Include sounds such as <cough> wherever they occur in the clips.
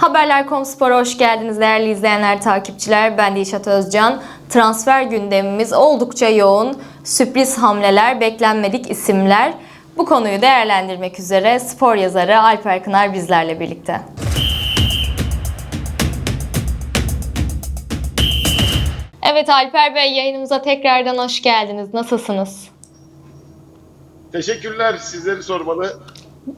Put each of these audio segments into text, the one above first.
Haberler.com Spor'a hoş geldiniz değerli izleyenler, takipçiler. Ben Dilşat Özcan. Transfer gündemimiz oldukça yoğun. Sürpriz hamleler, beklenmedik isimler. Bu konuyu değerlendirmek üzere spor yazarı Alper Kınar bizlerle birlikte. Evet Alper Bey yayınımıza tekrardan hoş geldiniz. Nasılsınız? Teşekkürler. Sizleri sormalı.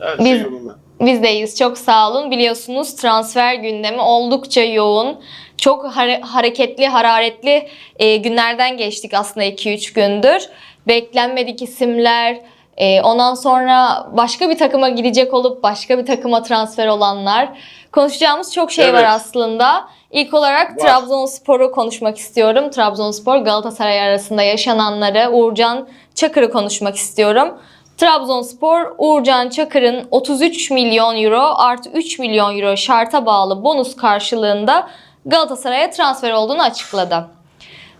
Her Biz- şey yolunda. Biz deyiz. Çok sağ olun. Biliyorsunuz transfer gündemi oldukça yoğun. Çok hare- hareketli, hararetli e, günlerden geçtik aslında 2-3 gündür. Beklenmedik isimler, e, ondan sonra başka bir takıma gidecek olup başka bir takıma transfer olanlar. Konuşacağımız çok şey var Evet. aslında. İlk olarak Var. Trabzonspor'u konuşmak istiyorum. Trabzonspor Galatasaray arasında yaşananları, Uğurcan Çakır'ı konuşmak istiyorum. Trabzonspor Uğurcan Çakır'ın 33 milyon euro artı 3 milyon euro şarta bağlı bonus karşılığında Galatasaray'a transfer olduğunu açıkladı.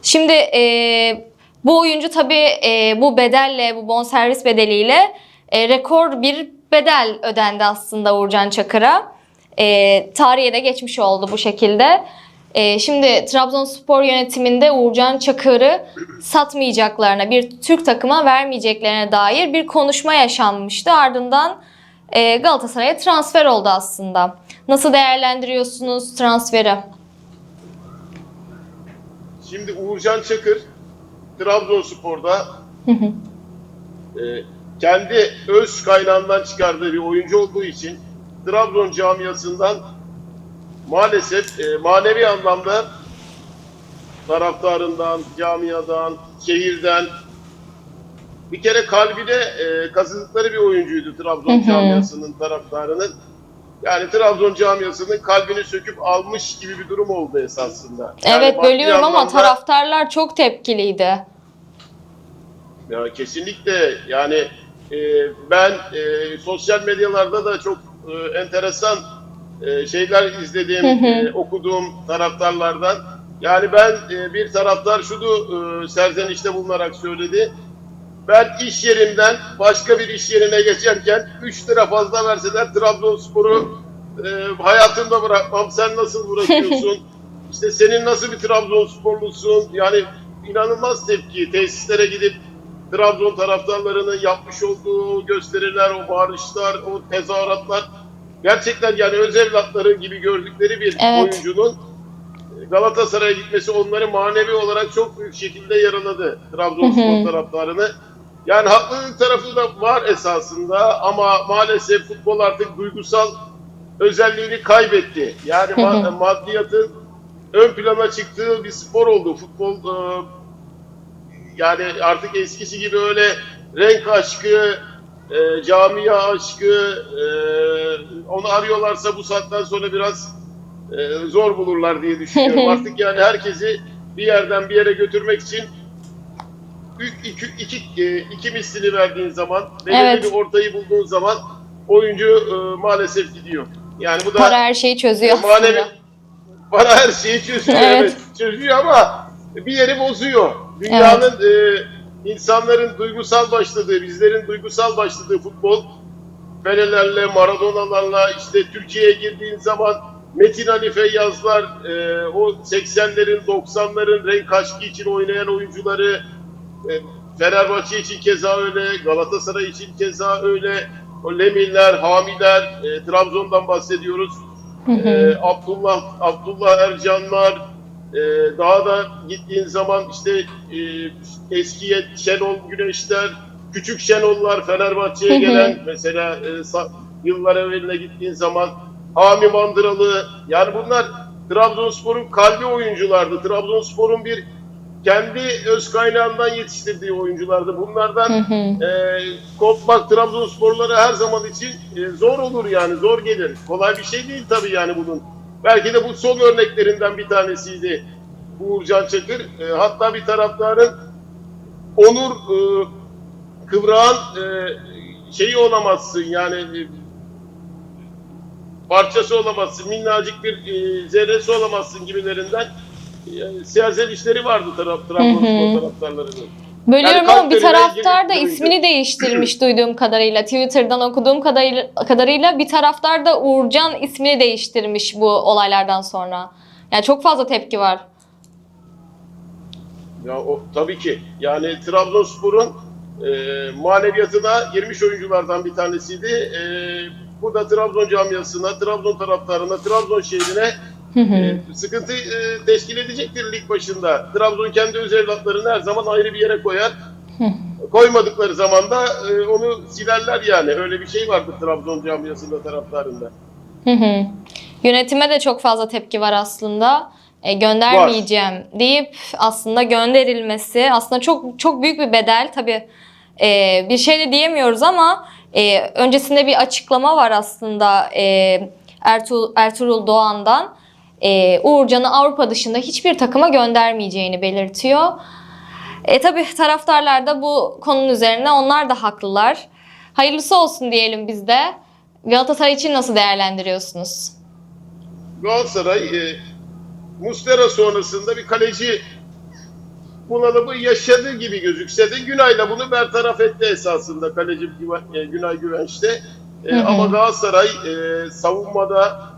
Şimdi e, bu oyuncu tabii e, bu bedelle, bu bonservis bedeliyle e, rekor bir bedel ödendi aslında Uğurcan Çakır'a. E, tarihe de geçmiş oldu bu şekilde. E, şimdi Trabzonspor yönetiminde Uğurcan Çakır'ı satmayacaklarına, bir Türk takıma vermeyeceklerine dair bir konuşma yaşanmıştı. Ardından e, Galatasaray'a transfer oldu aslında. Nasıl değerlendiriyorsunuz transferi? Şimdi Uğurcan Çakır Trabzonspor'da e, kendi öz kaynağından çıkardığı bir oyuncu olduğu için Trabzon camiasından maalesef e, manevi anlamda taraftarından, camiadan, şehirden bir kere kalbine e, kazıdıkları bir oyuncuydu Trabzon Hı hı. camiasının taraftarının. Yani Trabzon camiasının kalbini söküp almış gibi bir durum oldu esasında. Yani evet bölüyorum ama taraftarlar çok tepkiliydi. Ya kesinlikle yani e, ben e, sosyal medyalarda da çok e, enteresan e, şeyler izlediğim, e, okuduğum taraftarlardan. Yani ben e, bir taraftar şunu e, serzenişte bulunarak söyledi. Ben iş yerimden başka bir iş yerine geçerken 3 lira fazla verseler Trabzonspor'u e, hayatımda bırakmam. Sen nasıl bırakıyorsun? <laughs> işte senin nasıl bir Trabzonsporlusun? Yani inanılmaz tepki. Tesislere gidip Trabzon taraftarlarının yapmış olduğu gösteriler, o bağırışlar, o tezahüratlar gerçekten yani öz evlatları gibi gördükleri bir Evet. oyuncunun Galatasaray'a gitmesi onları manevi olarak çok büyük şekilde yaraladı Trabzonspor taraftarını. Yani haklılık tarafı da var esasında ama maalesef futbol artık duygusal özelliğini kaybetti. Yani ma- maddiyatın ön plana çıktığı bir spor oldu. Futbol e, yani artık eskisi gibi öyle renk aşkı, e, camia aşkı, e, onu arıyorlarsa bu saatten sonra biraz e, zor bulurlar diye düşünüyorum. <laughs> Artık yani herkesi bir yerden bir yere götürmek için ü- iki, iki, e, iki mislini verdiğin zaman, belirli Evet. bir ortayı bulduğun zaman oyuncu e, maalesef gidiyor. Yani bu da Para her şeyi çözüyor manevi aslında. bana her şeyi çözüyor. Evet. Evet. Çözüyor ama bir yeri bozuyor. Dünyanın e, insanların duygusal başladığı, bizlerin duygusal başladığı futbol Pelelerle, Maradona'larla işte Türkiye'ye girdiğin zaman Metin Ali Feyyazlar, e, o 80'lerin, 90'ların renk aşkı için oynayan oyuncuları e, Fenerbahçe için keza öyle, Galatasaray için keza öyle. O Leminler, Hamiler, e, Trabzon'dan bahsediyoruz. Hı hı. Ee, Abdullah Abdullah Ercanlar e, daha da gittiğin zaman işte e, eskiye Şenol Güneşler, küçük Şenollar Fenerbahçe'ye gelen mesela e, yıllar evveline gittiğin zaman Hami Mandıralı yani bunlar Trabzonspor'un kalbi oyunculardı. Trabzonspor'un bir kendi öz kaynağından yetiştirdiği oyunculardı. Bunlardan Hı hı. e, kopmak Trabzonsporlara her zaman için e, zor olur yani zor gelir. Kolay bir şey değil tabii yani bunun. Belki de bu son örneklerinden bir tanesiydi Uğurcan Çakır. E, hatta bir taraftarın Onur e, Kıvrağın e, şeyi olamazsın yani e, parçası olamazsın, minnacık bir e, zerresi olamazsın gibilerinden e, siyasal işleri vardı taraf, Trabzonspor taraftarlarının. Bölüyorum Yani ama bir taraftar da ismini değiştirmiş duyduğum kadarıyla. Twitter'dan okuduğum kadarıyla, kadarıyla bir taraftar da Uğurcan ismini değiştirmiş bu olaylardan sonra. Yani çok fazla tepki var. Ya o tabii ki. Yani Trabzonspor'un e, maneviyatına girmiş oyunculardan bir tanesiydi. E, bu da Trabzon camiasına, Trabzon taraftarına, Trabzon şehrine e, sıkıntı e, teşkil edecektir lig başında. Trabzon kendi öz evlatlarını her zaman ayrı bir yere koyar. Koymadıkları zaman da e, onu silerler yani. Öyle bir şey vardı Trabzon camiasında taraftarında. Hı hı. Yönetime de çok fazla tepki var aslında. E, göndermeyeceğim deyip aslında gönderilmesi aslında çok çok büyük bir bedel tabii. e, bir şey de diyemiyoruz ama e, öncesinde bir açıklama var aslında e, Ertuğrul, Ertuğrul Doğan'dan. E, Uğurcan'ı Avrupa dışında hiçbir takıma göndermeyeceğini belirtiyor. E tabii taraftarlar da bu konunun üzerine onlar da haklılar. Hayırlısı olsun diyelim biz de. Galatasaray için nasıl değerlendiriyorsunuz? Galatasaray e, Mustera sonrasında bir kaleci bunalımı yaşadığı gibi gözükse de Günay'la bunu bertaraf etti esasında kaleci e, Günay Güvenç'te. E, Hı hı. Ama Galatasaray e, savunmada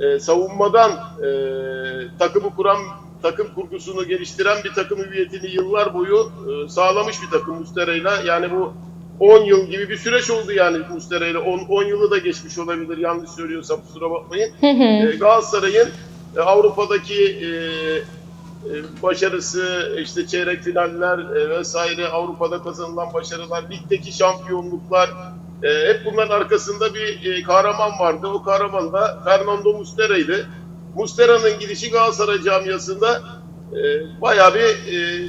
e, savunmadan e, takımı kuran takım kurgusunu geliştiren bir takım hüviyetini yıllar boyu e, sağlamış bir takım Mustera'yla. Yani bu 10 yıl gibi bir süreç oldu yani Mustera'yla. 10, 10 yılı da geçmiş olabilir yanlış söylüyorsam kusura bakmayın. E, Galatasaray'ın e, Avrupa'daki e, e, başarısı, işte çeyrek finaller e, vesaire, Avrupa'da kazanılan başarılar, ligdeki şampiyonluklar, e, hep bunların arkasında bir e, kahraman vardı. O kahraman da Fernando Mustera'ydı. Mustera'nın gidişi Galatasaray camiasında e, bayağı bir e,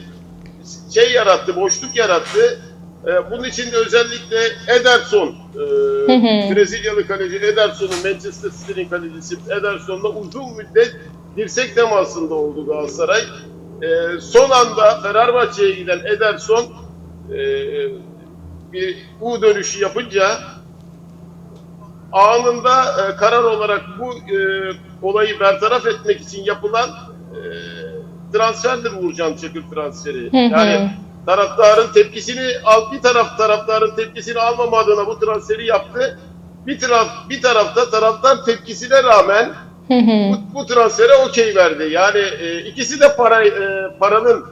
şey yarattı, boşluk yarattı. E, bunun için de özellikle Ederson, e. Brezilyalı kaleci Ederson'un Manchester City'nin kalecisi Ederson'la uzun müddet dirsek temasında oldu Galatasaray. E, son anda Fenerbahçe'ye giden Ederson e, bir U dönüşü yapınca anında e, karar olarak bu e, olayı bertaraf etmek için yapılan e, transferdir Uğurcan Çakır transferi. Hı hı. Yani taraftarın tepkisini al bir taraf taraftarın tepkisini almama adına bu transferi yaptı. Bir taraf bir tarafta taraftar tepkisine rağmen Hı hı. bu, bu transfere okey verdi. Yani e, ikisi de para e, paranın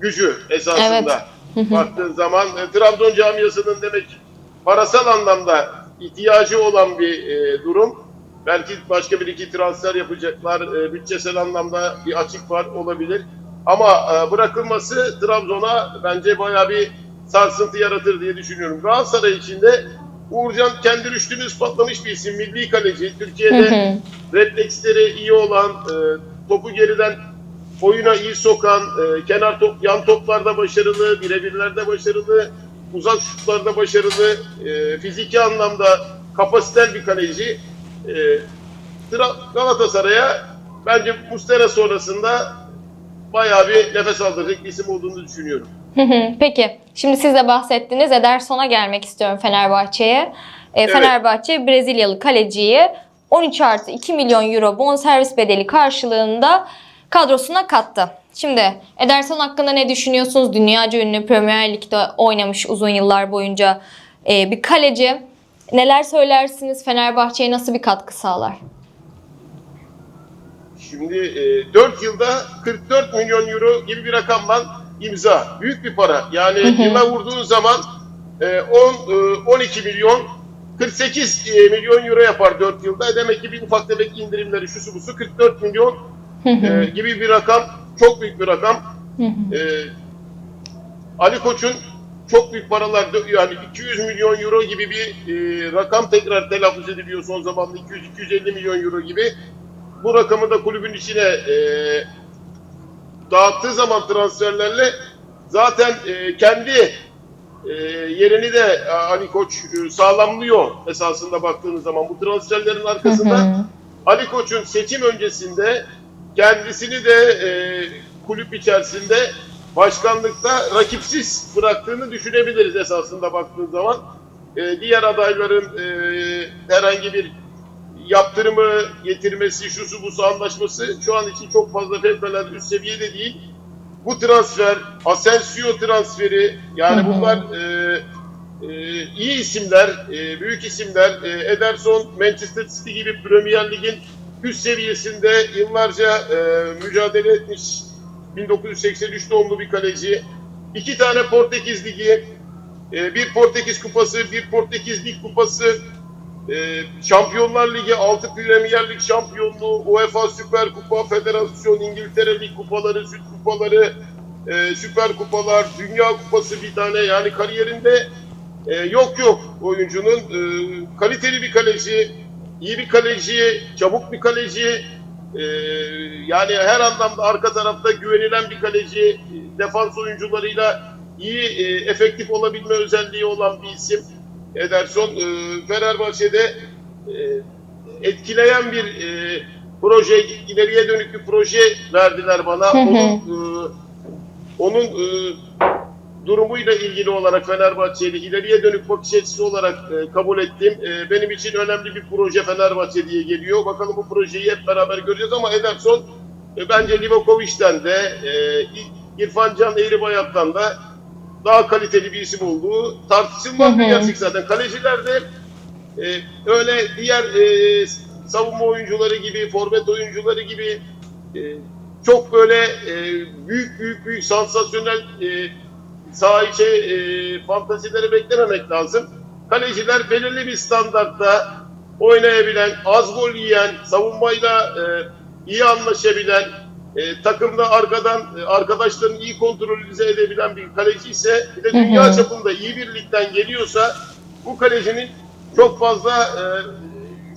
gücü esasında. Evet. Baktığın zaman e, Trabzon camiasının demek parasal anlamda ihtiyacı olan bir e, durum. Belki başka bir iki transfer yapacaklar. E, bütçesel anlamda bir açık var olabilir. Ama e, bırakılması Trabzon'a bence bayağı bir sarsıntı yaratır diye düşünüyorum. Galatasaray için de Uğurcan kendi rüştünü ispatlamış bir isim. Milli kaleci. Hı Türkiye'de hı. refleksleri iyi olan, e, topu geriden oyuna iyi sokan, e, kenar top, yan toplarda başarılı, birebirlerde başarılı, uzak şutlarda başarılı, e, fiziki anlamda kapasitel bir kaleci. E, Galatasaray'a bence Mustera sonrasında bayağı bir nefes aldıracak bir isim olduğunu düşünüyorum. Peki, şimdi siz de bahsettiniz. Ederson'a gelmek istiyorum Fenerbahçe'ye. E, Fenerbahçe Brezilyalı kaleciyi 13 artı 2 milyon euro bonservis bedeli karşılığında kadrosuna kattı. Şimdi Ederson hakkında ne düşünüyorsunuz? Dünyaca ünlü Premier Lig'de oynamış uzun yıllar boyunca e, bir kaleci. Neler söylersiniz? Fenerbahçe'ye nasıl bir katkı sağlar? Şimdi e, 4 yılda 44 milyon euro gibi bir rakamla imza. Büyük bir para. Yani yıla vurduğun zaman e, 10 e, 12 milyon 48 e, milyon euro yapar 4 yılda. Demek ki bir ufak tefek indirimleri şusu busu 44 milyon Hı hı. E, gibi bir rakam. Çok büyük bir rakam. E, Ali Koç'un çok büyük paralar yani 200 milyon euro gibi bir e, rakam tekrar telaffuz ediliyor son zamanda 200-250 milyon euro gibi. Bu rakamı da kulübün içine e, dağıttığı zaman transferlerle zaten e, kendi e, yerini de e, Ali Koç e, sağlamlıyor esasında baktığınız zaman. Bu transferlerin Hı arkasında hı. Ali Koç'un seçim öncesinde kendisini de e, kulüp içerisinde başkanlıkta rakipsiz bıraktığını düşünebiliriz esasında baktığın zaman. E, diğer adayların e, herhangi bir yaptırımı getirmesi, şusu busu anlaşması şu an için çok fazla fevkalade üst seviyede değil. bu transfer, Asensio transferi yani bunlar e, e, iyi isimler, e, büyük isimler. E, Ederson, Manchester City gibi Premier Lig'in üst seviyesinde yıllarca e, mücadele etmiş 1983 doğumlu bir kaleci. İki tane Portekiz Ligi, e, bir Portekiz Kupası, bir Portekiz Lig Kupası, e, Şampiyonlar Ligi, 6 Premier Lig şampiyonluğu, UEFA Süper Kupa, Federasyon, İngiltere Lig kupaları, Süt kupaları, e, Süper Kupalar, Dünya Kupası bir tane. Yani kariyerinde e, yok yok oyuncunun. E, kaliteli bir kaleci, iyi bir kaleci, çabuk bir kaleci. e, yani her anlamda arka tarafta güvenilen bir kaleci. Defans oyuncularıyla iyi, e, efektif olabilme özelliği olan bir isim. Ederson e, Fenerbahçe'de e, etkileyen bir e, proje, ileriye dönük bir proje verdiler bana. Hı hı. Onun e, onun e, durumuyla ilgili olarak Fenerbahçe'li ileriye dönük bakış açısı olarak e, kabul ettim. E, benim için önemli bir proje Fenerbahçe diye geliyor. Bakalım bu projeyi hep beraber göreceğiz ama Ederson e, bence Livakovic'den de e, İrfan Can Eğribayat'tan da daha kaliteli bir isim olduğu tartışılmaz bir gerçek zaten. Kalecilerde e, öyle diğer e, savunma oyuncuları gibi, forvet oyuncuları gibi e, çok böyle e, büyük büyük büyük sansasyonel e, saha içi e, fantazileri beklememek lazım. Kaleciler belirli bir standartta oynayabilen, az gol yiyen, savunmayla e, iyi anlaşabilen, e, takımda arkadan e, arkadaşlarını iyi kontrolize edebilen bir kaleci ise bir de dünya Hı hı. çapında iyi bir ligden geliyorsa bu kalecinin çok fazla e,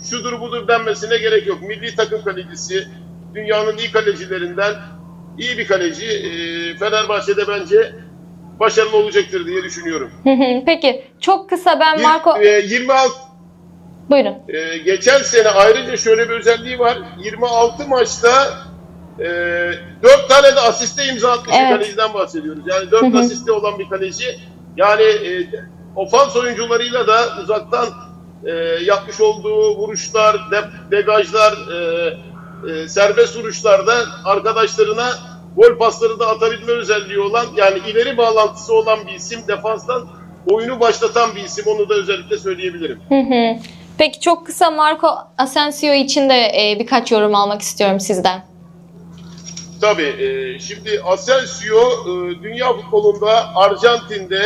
şudur budur denmesine gerek yok. Milli takım kalecisi, dünyanın iyi kalecilerinden iyi bir kaleci. E, Fenerbahçe'de bence başarılı olacaktır diye düşünüyorum. Peki çok kısa ben Bir- Marco... e, 26 Buyurun. Ee, geçen sene ayrıca şöyle bir özelliği var. 26 maçta e, 4 tane de asiste imza atmış bir Evet. kaleciden bahsediyoruz. Yani 4 Hı hı. asiste olan bir kaleci. Yani e, ofans oyuncularıyla da uzaktan e, yapmış olduğu vuruşlar, de- degajlar, e, e, serbest vuruşlarda arkadaşlarına gol pasları da atabilme özelliği olan yani ileri bağlantısı olan bir isim. Defanstan oyunu başlatan bir isim. Onu da özellikle söyleyebilirim. Hı hı. Peki çok kısa Marco Asensio için de e, birkaç yorum almak istiyorum sizden. Tabii. e, şimdi Asensio e, dünya futbolunda Arjantin'de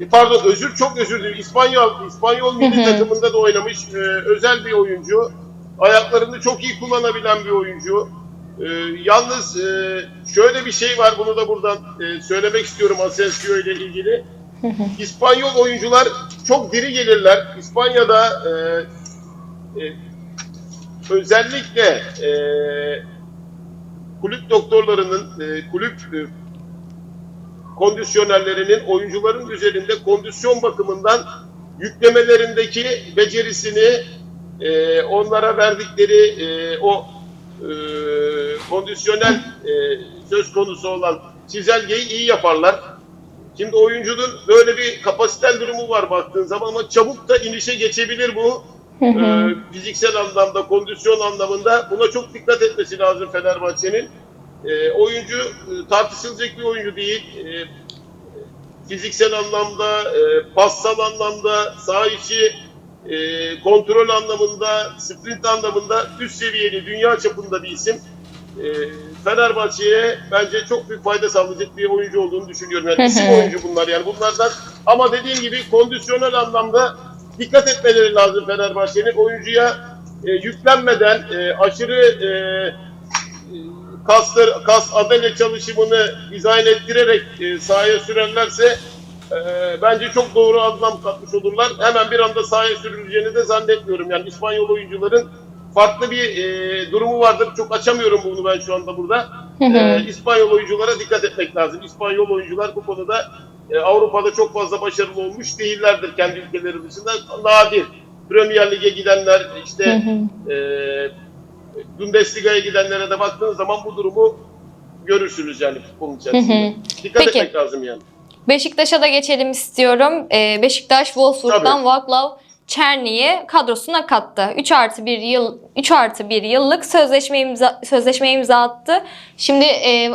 e, pardon özür çok özür dilerim. İspanyol İspanyol milli takımında da oynamış e, özel bir oyuncu. Ayaklarını çok iyi kullanabilen bir oyuncu. E, yalnız e, şöyle bir şey var bunu da buradan e, söylemek istiyorum Asensio ile ilgili. <laughs> İspanyol oyuncular çok diri gelirler. İspanya'da e, e, özellikle e, kulüp doktorlarının, e, kulüp e, kondisyonerlerinin oyuncuların üzerinde kondisyon bakımından yüklemelerindeki becerisini e, onlara verdikleri e, o e, kondisyonel e, söz konusu olan çizelgeyi iyi yaparlar. Şimdi oyuncunun böyle bir kapasitel durumu var baktığın zaman ama çabuk da inişe geçebilir bu. Ee, fiziksel anlamda, kondisyon anlamında buna çok dikkat etmesi lazım Fenerbahçe'nin. Ee, oyuncu e, tartışılacak bir oyuncu değil. Ee, fiziksel anlamda, e, passal anlamda, sağ içi e, kontrol anlamında, sprint anlamında üst seviyeli, dünya çapında bir isim. Ee, Fenerbahçe'ye bence çok büyük fayda sağlayacak bir oyuncu olduğunu düşünüyorum. Yani isim oyuncu bunlar yani bunlardan. Ama dediğim gibi kondisyonel anlamda dikkat etmeleri lazım Fenerbahçe'nin. Oyuncuya e, yüklenmeden e, aşırı e, e, kaslar, kas adele çalışımını dizayn ettirerek e, sahaya sürerlerse e, bence çok doğru anlam katmış olurlar. Hemen bir anda sahaya sürüleceğini de zannetmiyorum. Yani İspanyol oyuncuların farklı bir e, durumu vardır. Çok açamıyorum bunu ben şu anda burada. E, İspanyol oyunculara dikkat etmek lazım. İspanyol oyuncular bu konuda e, Avrupa'da çok fazla başarılı olmuş değillerdir kendi ülkeleri dışında. Nadir. Premier Lig'e gidenler işte e, Bundesliga'ya gidenlere de baktığınız zaman bu durumu görürsünüz yani futbolun içerisinde. Dikkat Peki. etmek lazım yani. Beşiktaş'a da geçelim istiyorum. Ee, Beşiktaş Wolfsburg'dan Vaclav Çerni'yi kadrosuna kattı. 3 artı 1 yıl 3 artı 1 yıllık sözleşme imza sözleşme imza attı. Şimdi e,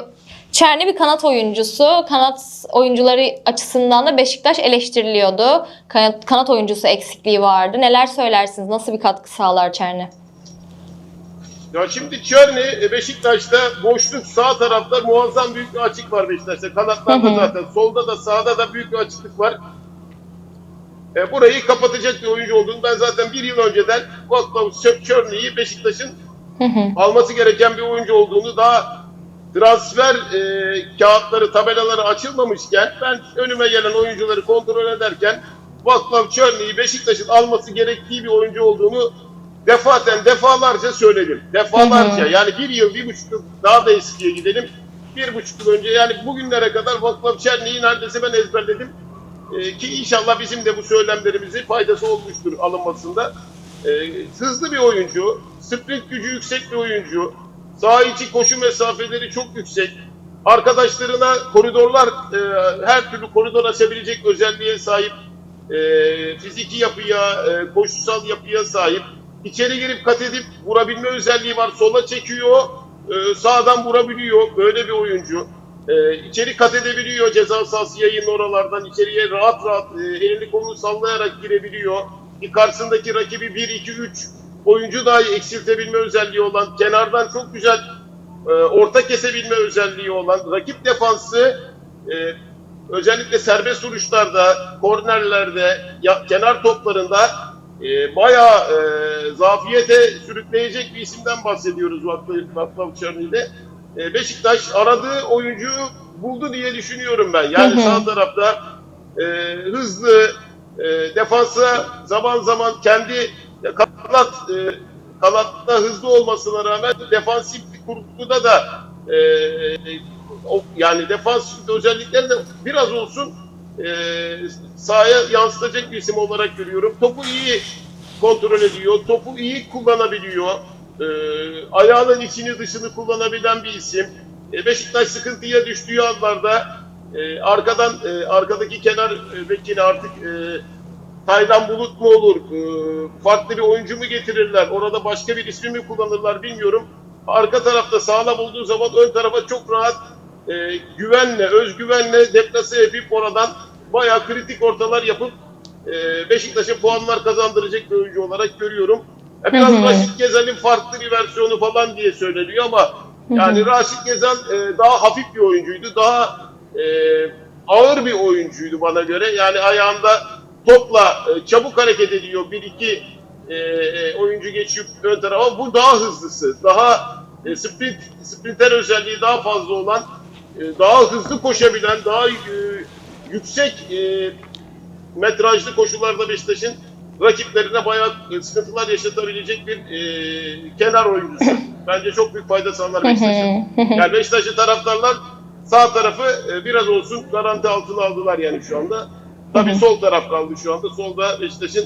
Çerni bir kanat oyuncusu. Kanat oyuncuları açısından da Beşiktaş eleştiriliyordu. Kanat, kanat oyuncusu eksikliği vardı. Neler söylersiniz? Nasıl bir katkı sağlar Çerni? Ya şimdi Çerni e, Beşiktaş'ta boşluk sağ tarafta muazzam büyük bir açık var Beşiktaş'ta. Kanatlarda Hı hı. zaten solda da sağda da büyük bir açıklık var. E, burayı kapatacak bir oyuncu olduğunu ben zaten bir yıl önceden Vaklav Çerni'yi Beşiktaş'ın alması gereken bir oyuncu olduğunu daha transfer e, kağıtları, tabelaları açılmamışken ben önüme gelen oyuncuları kontrol ederken Vaklav Çörni'yi Beşiktaş'ın alması gerektiği bir oyuncu olduğunu defaten defalarca söyledim. Defalarca yani bir yıl, bir buçuk yıl daha da eskiye gidelim. Bir buçuk yıl önce yani bugünlere kadar Vaklav Çerni'yi neredeyse ben ezberledim. E, ki inşallah bizim de bu söylemlerimizin faydası olmuştur alınmasında. E, hızlı bir oyuncu, sprint gücü yüksek bir oyuncu, sağ içi koşu mesafeleri çok yüksek. Arkadaşlarına koridorlar, e, her türlü koridor açabilecek özelliğe sahip, e, fiziki yapıya, e, koşusal yapıya sahip. İçeri girip kat edip vurabilme özelliği var. Sola çekiyor, e, sağdan vurabiliyor. Böyle bir oyuncu. E, içeri kat edebiliyor ceza sahası yayın oralardan. içeriye rahat rahat e, elini kolunu sallayarak girebiliyor. Bir karşısındaki rakibi 1-2-3 oyuncu dahi eksiltebilme özelliği olan, kenardan çok güzel e, orta kesebilme özelliği olan, rakip defansı e, özellikle serbest vuruşlarda, kornerlerde, ya, kenar toplarında e, bayağı e, zafiyete sürükleyecek bir isimden bahsediyoruz Vaklav Çerni'de. E, Beşiktaş aradığı oyuncuyu buldu diye düşünüyorum ben. Yani Hı hı. sağ tarafta e, hızlı, e, defansa zaman zaman kendi kanat e, kanatta hızlı olmasına rağmen defansif kurguda da e, o, yani defansif özellikleri de biraz olsun e, sahaya yansıtacak bir isim olarak görüyorum. Topu iyi kontrol ediyor, topu iyi kullanabiliyor. E, ayağının içini dışını kullanabilen bir isim. E, Beşiktaş sıkıntıya düştüğü anlarda e, arkadan e, arkadaki kenar e, bekini artık e, Taylan Bulut mu olur, e, farklı bir oyuncu mu getirirler, orada başka bir ismi mi kullanırlar bilmiyorum. Arka tarafta sağlam olduğu zaman ön tarafa çok rahat e, güvenle, özgüvenle deplase yapıp oradan bayağı kritik ortalar yapıp e, Beşiktaş'a puanlar kazandıracak bir oyuncu olarak görüyorum. Ya biraz Hı hı. Raşit Gezal'in farklı bir versiyonu falan diye söyleniyor ama hı. yani Raşit Gezal e, daha hafif bir oyuncuydu, daha e, ağır bir oyuncuydu bana göre. Yani ayağında topla e, çabuk hareket ediyor. Bir iki e, e, oyuncu geçiyor ön tarafa. Bu daha hızlısı. Daha e, sprint sprinter özelliği daha fazla olan, e, daha hızlı koşabilen, daha e, yüksek e, metrajlı koşularda Beşiktaş'ın rakiplerine bayağı e, sıkıntılar yaşatabilecek bir e, kenar oyuncusu. <laughs> Bence çok büyük fayda sağlar <laughs> Beşiktaş'ın. Yani Beşiktaşlı taraftarlar sağ tarafı e, biraz olsun garanti altına aldılar yani şu anda. Tabii sol taraf kaldı şu anda. Solda Beşiktaş'ın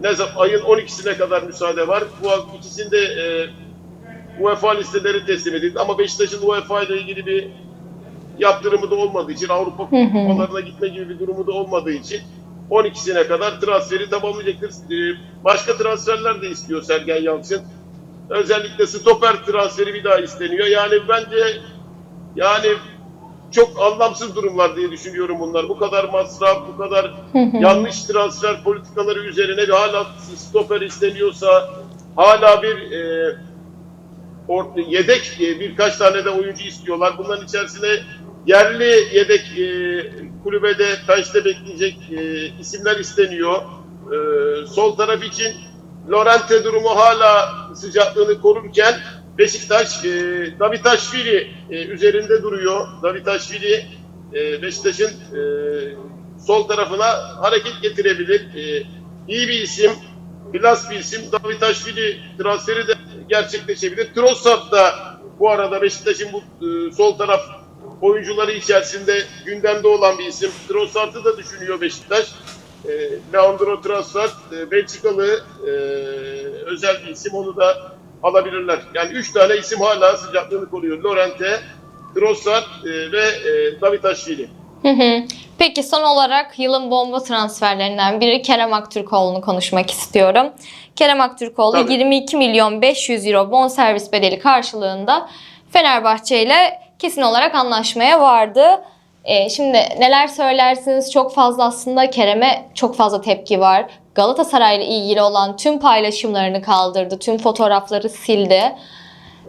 ne zaman ayın 12'sine kadar müsaade var. Bu ikisinde e, UEFA listeleri teslim edildi ama Beşiktaş'ın UEFA ile ilgili bir yaptırımı da olmadığı için Avrupa kupalarına gitme gibi bir durumu da olmadığı için 12'sine kadar transferi tamamlayacaktır. E, Başka transferler de istiyor Sergen Yalçın. Özellikle stoper transferi bir daha isteniyor. Yani bence yani çok anlamsız durumlar diye düşünüyorum bunlar. Bu kadar masraf, bu kadar yanlış transfer politikaları üzerine bir hala stoper isteniyorsa, hala bir e, yedek e, birkaç tane de oyuncu istiyorlar. Bunların içerisine yerli yedek e, kulübede, bench'te bekleyecek e, isimler isteniyor. E, sol taraf için Lorente durumu hala sıcaklığını korurken Beşiktaş e, Davitaşvili e, üzerinde duruyor. Davitaşvili e, Beşiktaş'ın e, sol tarafına hareket getirebilir. E, iyi bir isim, klas bir isim. Davitaşvili transferi de gerçekleşebilir. Trossard da bu arada Beşiktaş'ın bu e, sol taraf oyuncuları içerisinde gündemde olan bir isim. Trossard'ı da düşünüyor Beşiktaş. E, Leandro Trossard, e, Belçikalı e, özel bir isim. Onu da alabilirler. Yani üç tane isim hala sıcaklığını koruyor. Lorente, Trossard e, ve e, Davitaşvili. Hı hı. Peki son olarak yılın bomba transferlerinden biri Kerem Aktürkoğlu'nu konuşmak istiyorum. Kerem Aktürkoğlu Tabii. 22 milyon 500 euro bonservis bedeli karşılığında Fenerbahçe ile kesin olarak anlaşmaya vardı. Ee, şimdi neler söylersiniz? Çok fazla aslında Kerem'e çok fazla tepki var. Galatasaray ile ilgili olan tüm paylaşımlarını kaldırdı, tüm fotoğrafları sildi.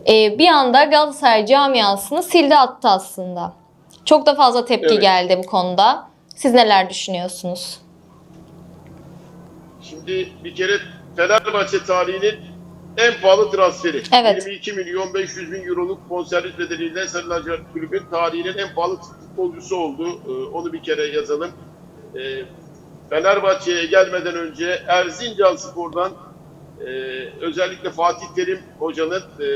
Ee, bir anda Galatasaray camiasını sildi attı aslında. Çok da fazla tepki Evet. geldi bu konuda. Siz neler düşünüyorsunuz? Şimdi bir kere Fenerbahçe tarihinin en pahalı transferi. Evet. 22 milyon 500 bin euroluk bonservis bedeliyle Sarı Lacivert Kulübü'nün tarihinin en pahalı futbolcusu oldu. Ee, Onu bir kere yazalım. Ee, Fenerbahçe'ye gelmeden önce Erzincan Spor'dan e, özellikle Fatih Terim hocanın e,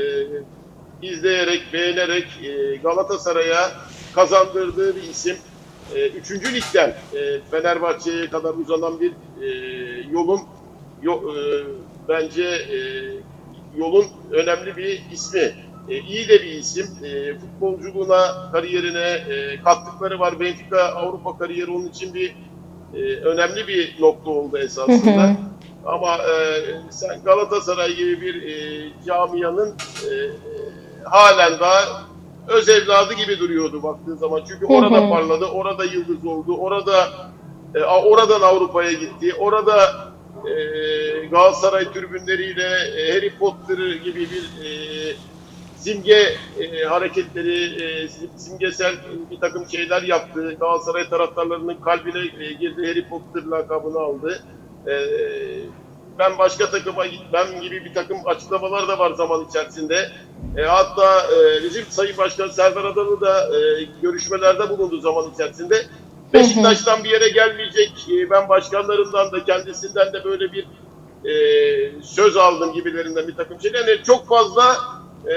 izleyerek, beğenerek e, Galatasaray'a kazandırdığı bir isim. E, üçüncü ligden e, Fenerbahçe'ye kadar uzanan bir e, yolun yo- e, bence e, yolun önemli bir ismi. E, iyi de bir isim. E, futbolculuğuna, kariyerine e, kattıkları var. Benfica Avrupa kariyeri onun için bir e, önemli bir nokta oldu esasında. Hı <laughs> hı. Ama e, sen Galatasaray gibi bir e, camianın e, halen daha öz evladı gibi duruyordu baktığın zaman. Çünkü orada hı. parladı, orada yıldız oldu, orada e, oradan Avrupa'ya gitti, orada e, Galatasaray tribünleriyle e, Harry Potter gibi bir e, simge e, hareketleri, e, sim- simgesel bir takım şeyler yaptı. Galatasaray taraftarlarının kalbine e, girdi, Harry Potter lakabını aldı. E, ben başka takıma gitmem gibi bir takım açıklamalar da var zaman içerisinde. E, hatta e, bizim Sayın Başkan Serdar Adalı da e, görüşmelerde bulundu zaman içerisinde. Beşiktaş'tan bir yere gelmeyecek. E, ben başkanlarından da kendisinden de böyle bir e, söz aldım gibilerinden bir takım şeyler. Yani çok fazla e,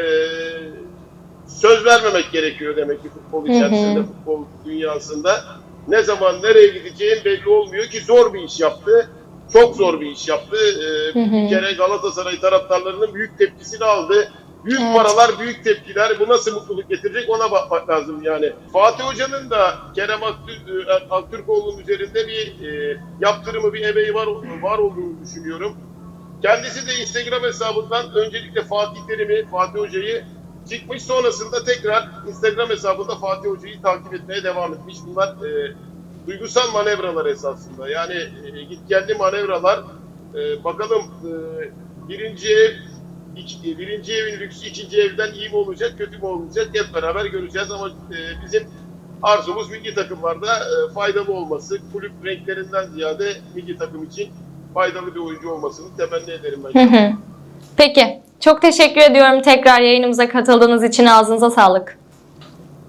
söz vermemek gerekiyor demek ki futbol içerisinde, futbol dünyasında. Ne zaman nereye gideceğin belli olmuyor ki zor bir iş yaptı. Çok zor bir iş yaptı. E. Bir kere Galatasaray taraftarlarının büyük tepkisini aldı. Büyük Evet. paralar, büyük tepkiler. Bu nasıl mutluluk getirecek ona bakmak lazım yani. Fatih Hoca'nın da Kerem e, Aktürkoğlu'nun üzerinde bir e, yaptırımı, bir emeği var, var olduğunu düşünüyorum. Kendisi de Instagram hesabından öncelikle Fatih Terim'i, Fatih Hoca'yı çıkmış. Sonrasında tekrar Instagram hesabında Fatih Hoca'yı takip etmeye devam etmiş. Bunlar e, duygusal manevralar esasında. Yani e, gitgelli manevralar. E, bakalım e, birinci iki- birinci evin lüksü ikinci evden iyi mi olacak, kötü mü olacak hep beraber göreceğiz. Ama e, bizim arzumuz milli takımlarda e, faydalı olması. Kulüp renklerinden ziyade milli takım için faydalı bir oyuncu olmasını temenni ederim Hı ben. hı. Peki. Çok teşekkür ediyorum tekrar yayınımıza katıldığınız için. Ağzınıza sağlık.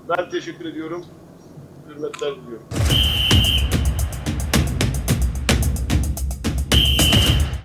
Ben teşekkür ediyorum. Hürmetler diliyorum.